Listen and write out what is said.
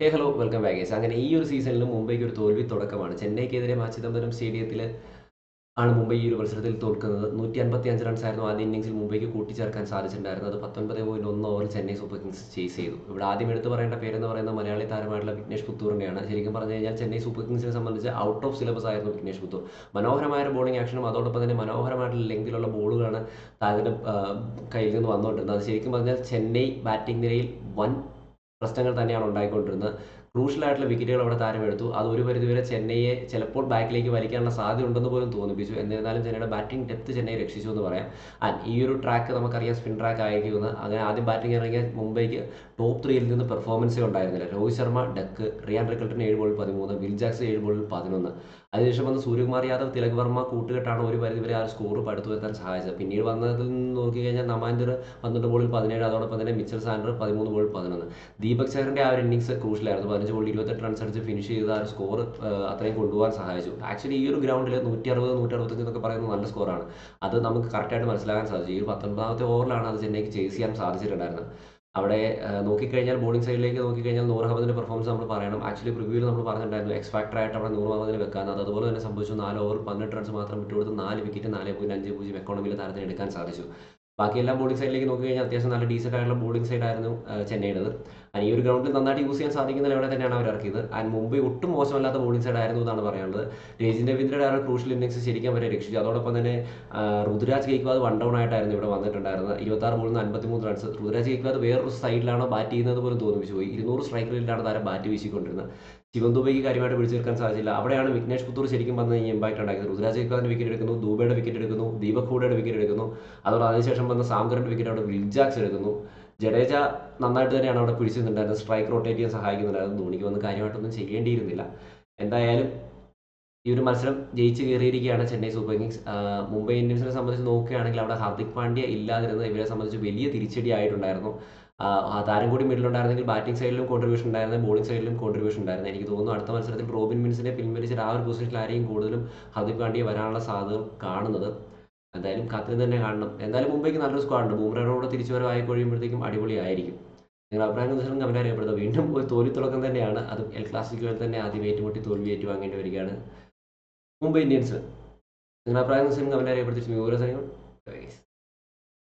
ഹേ hello welcome ബാഗേഴ്സ് അങ്ങനെ ഈ ഒരു സീസണിൽ മുംബൈക്ക് ഒരു തോൽവി തുടക്കമാണ്. ചെന്നൈക്കെതിരെ മാച്ചിദംബരം ചിദംബരം സ്റ്റേഡിയത്തിൽ ആണ് മുംബൈ ഈ ഒരു മത്സരത്തിൽ തോൽക്കുന്നത്. നൂറ്റി അൻപത്തി അഞ്ച് റൺസ് ആയിരുന്നു ആദ്യ ഇന്നിംഗ്സിൽ മുംബൈക്ക് കൂട്ടിച്ചേർക്കാൻ സാധിച്ചിട്ടുണ്ടായിരുന്നത്. പത്തൊൻപത് പോയിന്റ് ഒന്ന് over Chennai super kings chase ചെയ്തു. ഇവിടെ ആദ്യം എടുത്തു പറയേണ്ട പേരെന്ന് പറയുന്ന മലയാളി താരമായിട്ടുള്ള വിഘ്നേഷ് പുത്തൂറിനെയാണ്. ശരിക്കും പറഞ്ഞു കഴിഞ്ഞാൽ ചെന്നൈ സൂപ്പർ കിങ്സിനെ സംബന്ധിച്ച് ഔട്ട് ഓഫ് സിലബസ് ആയിരുന്നു വിഘ്നേഷ് പുത്തൂർ. മനോഹരമായ ബോളിംഗ് ആക്ഷനും അതോടൊപ്പം തന്നെ മനോഹരമായിട്ടുള്ള ലെങ്തിലുള്ള ബോളുകളാണ് താരത്തിന്റെ കയ്യിൽ നിന്ന് വന്നുകൊണ്ടിരുന്നത്. അത് ശരിക്കും പറഞ്ഞാൽ ചെന്നൈ ബാറ്റിംഗ് നിരയിൽ വൻ പ്രശ്നങ്ങൾ തന്നെയാണ് ഉണ്ടായിക്കൊണ്ടിരുന്നത്. ക്രൂഷ്യലായിട്ടുള്ള വിക്കറ്റുകൾ അവിടെ താരമെടുത്തു അത് ഒരു പരിധിവരെ ചെന്നൈയെ ചിലപ്പോൾ ബാക്കിലേക്ക് വലിക്കാനുള്ള സാധ്യത ഉണ്ടെന്ന് പോലും തോന്നിപ്പിച്ചു. എന്നിരുന്നാലും ചെന്നൈയുടെ ബാറ്റിംഗ് ഡെപ്ത് ചെന്നൈ രക്ഷിച്ചു എന്ന് പറയാം. ആൻഡ് ഈ ഒരു ട്രാക്ക് നമുക്കറിയാം സ്പിൻ ട്രാക്ക് ആയിരിക്കുമെന്ന്. അങ്ങനെ ആദ്യം ബാറ്റിംഗ് ഇറങ്ങിയ മുംബൈക്ക് ടോപ്പ് ത്രീയിൽ നിന്ന് പെർഫോമൻസേ ഉണ്ടായിരുന്നില്ല. Rohit Sharma duck Ryan Rickelton ഏഴ് ബോളിൽ പതിമൂന്ന് വിൽ ജാക്സ് ഏഴ് ബോളിൽ പതിനൊന്ന്. അതിനുശേഷം വന്ന് സൂര്യകുമാർ യാദവ് തിലക് വർമ്മ കൂട്ടുകെട്ടാണ് ഒരു പരിധിവരെ ആ സ്കോർ പടുത്തുവെത്താൻ സഹായിച്ചത് പിന്നീട് വന്നതിൽ നിന്ന് നോക്കിക്കഴിഞ്ഞാൽ നമാൻഡർ പന്ത്രണ്ട് ബോളിൽ പതിനേഴ് അതോടൊപ്പം തന്നെ മിച്ചൽ സാൻഡർ പതിമൂന്ന് ബോളിൽ പതിനൊന്ന്. ദീപക് ചഹറിന്റെ ആ ഒരു ഇന്നിങ്സ് ക്രൂഷ്യലായിരുന്നു. പതിനഞ്ച് ബോളിൽ ഇരുപത്തെട്ട് റൺസ് അടിച്ച് ഫിനിഷ് ചെയ്ത് ആ സ്കോർ അത്രയും കൊണ്ടുപോകാൻ സഹായിച്ചു. ആക്ച്വലി ഈ ഒരു ഗ്രൗണ്ടിൽ നൂറ്റി അറുപത് നൂറ്റി അറുപത്തഞ്ച് എന്നൊക്കെ പറയുന്നത് നല്ല സ്കോറാണ് അത് നമുക്ക് കറക്റ്റായിട്ട് മനസ്സിലാക്കാൻ സാധിച്ചു. ഈ ഒരു പത്തൊൻപതാമത്തെ ഓവറിലാണ് അത് ചെന്നൈക്ക് ചേസ് ചെയ്യാൻ സാധിച്ചിട്ടുണ്ടായിരുന്നത്. അവിടെ നോക്കിക്കഴിഞ്ഞാൽ ബോളിംഗ് സൈഡിലേക്ക് നോക്കിക്കഴിഞ്ഞാൽ നൂർ അഹമ്മദിന്റെ പെർഫോമൻസ് നമ്മൾ പറയണം. ആക്ച്വലി പ്രിവ്യൂവിൽ നമ്മൾ പറഞ്ഞിട്ടുണ്ടായിരുന്നു എക്സ് ഫാക്ടർ ആയിട്ട് അവിടെ നൂർ അഹമ്മദിനെ വെക്കാൻ അതുപോലെ തന്നെ സംഭവിച്ചു. നാല് ഓവർ പതിനെട്ട് റൺസ് മാത്രം വിട്ടുകൊടുത്ത് നാല് വിക്കറ്റ് നാല് പോയിന്റ് അഞ്ച് പൂജ്യം എക്കോണമിയിൽ താരത്തിന് എടുക്കാൻ സാധിച്ചു. ബാക്കി ബാക്കിയെല്ലാം ബോളിംഗ് സൈഡിലേക്ക് നോക്കി കഴിഞ്ഞാൽ അത്യാവശ്യം നല്ല ഡീസന്റ് ആയിട്ടുള്ള ബോളിംഗ് സൈഡായിരുന്നു ചെന്നൈയുടേത്. ഈ ഒരു ഗ്രൗണ്ടിൽ നന്നായിട്ട് യൂസ് ചെയ്യാൻ സാധിക്കുന്ന ലെവലിൽ തന്നെയാണ് അവർ ഇറക്കിയത്? ആൻഡ് മുംബൈ ഒട്ടും മോശമല്ലാത്ത ബോളിംഗ് സൈഡ് ആയിരുന്നു എന്നാണ് പറയാനുള്ളത് രജിൻ രവീന്ദ്രയുടെ ആ ഒരു ക്രൂഷ്യൽ ഇന്നിങ്സ് ശരിക്കും അവരെ രക്ഷിച്ചു അതോടൊപ്പം തന്നെ ഋതുരാജ് ഗെയ്ക്വാദ് വൺ ഡൗൺ ആയിട്ടായിരുന്നു ഇവിടെ വന്നിട്ടുണ്ടായിരുന്നത്. ഇരുപത്താറ് ബോളിൽ നിന്ന് അൻപത്തിമൂന്ന് റൺസ് ഋതുരാജ് ഗെയ്ക്വാദ് വേറൊരു സൈഡിലാണോ ബാറ്റ് ചെയ്യുന്നത് പോലും തോന്നിപ്പിച്ചു പോയി. ഇരുന്നൂറ് സ്ട്രൈക്ക് റേറ്റിലാണ് താരം ബാറ്റ് വീശിക്കൊണ്ടിരുന്നത്. ശിവൻ ദുബൈക്ക് കാര്യമായിട്ട് പിടിച്ചു നിൽക്കാൻ സാധിച്ചില്ല. അവിടെയാണ് വിഘ്നേഷ് പുത്തൂർ ശരിക്കും വന്ന് കഴിഞ്ഞാൽ ഇമ്പാക്ട് ഉണ്ടാക്കിയത്. ഋതുരാജ് ഗെയ്ക്വാദിന്റെ വിക്കറ്റ് എടുക്കുന്നു ദൂബയുടെ വിക്കറ്റ് എടുക്കുന്നു ദീപക് ഹൂഡയുടെ വിക്കറ്റ് എടുക്കുന്നു. അതോടെ അതിനുശേഷം വന്ന സാംഗറിന്റെ വിക്കറ്റ് അവിടെ വിൽജാക്സ് എടുക്കുന്നു. ജഡേജ നന്നായിട്ട് തന്നെയാണ് അവിടെ പിടിച്ചു സ്ട്രൈക്ക് റൊട്ടേറ്റ് ചെയ്യാൻ സഹായിക്കുന്നുണ്ടായിരുന്നു ധോണിക്ക് വന്ന് കാര്യമായിട്ടൊന്നും ചെയ്യേണ്ടിയിരുന്നില്ല. എന്തായാലും ഈ ഒരു മത്സരം ജയിച്ച് കയറിയിരിക്കുകയാണ് ചെന്നൈ സൂപ്പർ കിങ്സ്. മുംബൈ ഇന്ത്യൻസിനെ സംബന്ധിച്ച് നോക്കുകയാണെങ്കിൽ അവിടെ ഹാർദിക് പാണ്ഡ്യ ഇല്ലാതിരുന്നത് ഇവരെ സംബന്ധിച്ച് വലിയ തിരിച്ചടി ആയിട്ടുണ്ടായിരുന്നു. ആ താരം കൂടി മിഡിലുണ്ടായിരുന്നെങ്കിൽ ബാറ്റിംഗ് സൈഡിലും കോൺട്രിബ്യൂഷൻ ഉണ്ടായിരുന്നു ബോളിംഗ് സൈഡിലും കോൺട്രിബ്യൂഷൻ ഉണ്ടായിരുന്നു. എനിക്ക് തോന്നുന്നു അടുത്ത മത്സരത്തിൽ റോബിൻ മിൻസിനെ പിൻവലിച്ചിട്ട് ആ ഒരു പൊസിഷനിൽ ആരെയും കൂടുതലും ഹാർദിക് പാണ്ഡ്യ വരാനുള്ള സാധ്യത കാണുന്നത്. എന്തായാലും കാത്തിരുന്ന് തന്നെ കാണണം. എന്തായാലും മുംബൈക്ക് നല്ലൊരു സ്ക്വാഡുണ്ട് കൂടെ തിരിച്ചു വരവായി കഴിയുമ്പോഴത്തേക്കും അടിപൊളിയായിരിക്കും. നിങ്ങൾ അഭിപ്രായം നിർദ്ദേശം കമന്റ് അറിയപ്പെടുന്നത് വീണ്ടും ഒരു തോൽവി തുടക്കം തന്നെയാണ്. അത് എൽ ക്ലാസിക്കുകളിൽ തന്നെ ആദ്യം ഏറ്റുമുട്ടി തോൽവി ഏറ്റുവാങ്ങേണ്ടി വരികയാണ് മുംബൈ ഇന്ത്യൻസ്. നിങ്ങളുടെ അഭിപ്രായം തീർച്ചയായും കമന്റ് അറിയപ്പെടുത്തിയിട്ട് വിവരം